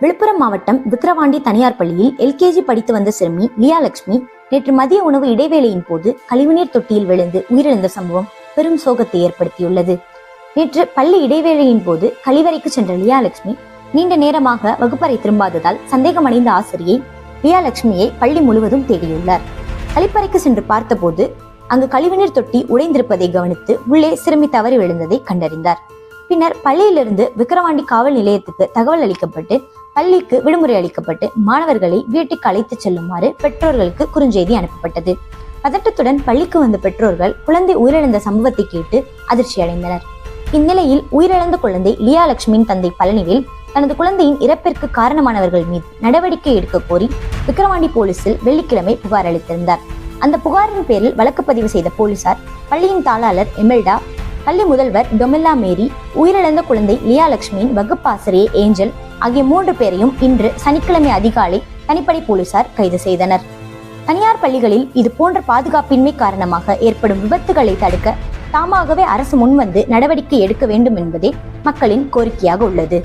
விழுப்புரம் மாவட்டம் விக்கிரவாண்டி தனியார் பள்ளியில் எல்கேஜி படித்து வந்த சிறுமி லியா லட்சுமி நேற்று மதிய உணவு இடைவேளையின் போது கழிவுநீர் தொட்டியில் விழுந்து உயிரிழந்த சம்பவம் பெரும் சோகத்தை ஏற்படுத்தியுள்ளது. நேற்று பள்ளி இடைவேளையின் போது கழிவறைக்கு சென்ற லியா லட்சுமி நீண்ட நேரமாக வகுப்பறை திரும்பாததால் சந்தேகமடைந்த ஆசிரியை லியா லட்சுமியை பள்ளி முழுவதும் தேடியுள்ளார். கழிப்பறைக்கு சென்று பார்த்தபோது அங்கு கழிவுநீர் தொட்டி உடைந்திருப்பதை கவனித்து உள்ளே சிறுமி தவறி விழுந்ததை கண்டறிந்தார். பின்னர் பள்ளியிலிருந்து விக்கிரவாண்டி காவல் நிலையத்துக்கு தகவல் அளிக்கப்பட்டு பள்ளிக்கு விடுமுறை அளிக்கப்பட்டு மாணவர்களை வீட்டுக்கு அழைத்துச் செல்லுமாறு பெற்றோர்களுக்கு குறுஞ்செய்தி அனுப்பப்பட்டது. பதட்டத்துடன் பள்ளிக்கு வந்த பெற்றோர்கள் குழந்தை உயிரிழந்த சம்பவத்தை கேட்டு அதிர்ச்சி அடைந்தனர். இந்நிலையில் உயிரிழந்த குழந்தை லியா லட்சுமியின் தந்தை பழனிவேல் தனது குழந்தையின் இறப்பிற்கு காரணமானவர்கள் மீது நடவடிக்கை எடுக்க கோரி விக்கிரவாண்டி போலீசில் வெள்ளிக்கிழமை புகார் அளித்திருந்தார். அந்த புகாரின் பேரில் வழக்கு பதிவு செய்த போலீசார் பள்ளியின் தாளாளர் எமெல்டா பள்ளி முதல்வர் டொமில்லா மேரி உயிரிழந்த குழந்தை லியா லட்சுமியின் வகுப்பாசிரியை ஏஞ்சல் ஆகிய மூன்று பேரையும் இன்று சனிக்கிழமை அதிகாலை தனிப்படை போலீசார் கைது செய்தனர். தனியார் பள்ளிகளில் இது போன்ற பாதுகாப்பின்மை காரணமாக ஏற்படும் விபத்துகளை தடுக்க தாமாகவே அரசு முன்வந்து நடவடிக்கை எடுக்க வேண்டும் என்பதே மக்களின் கோரிக்கையாக உள்ளது.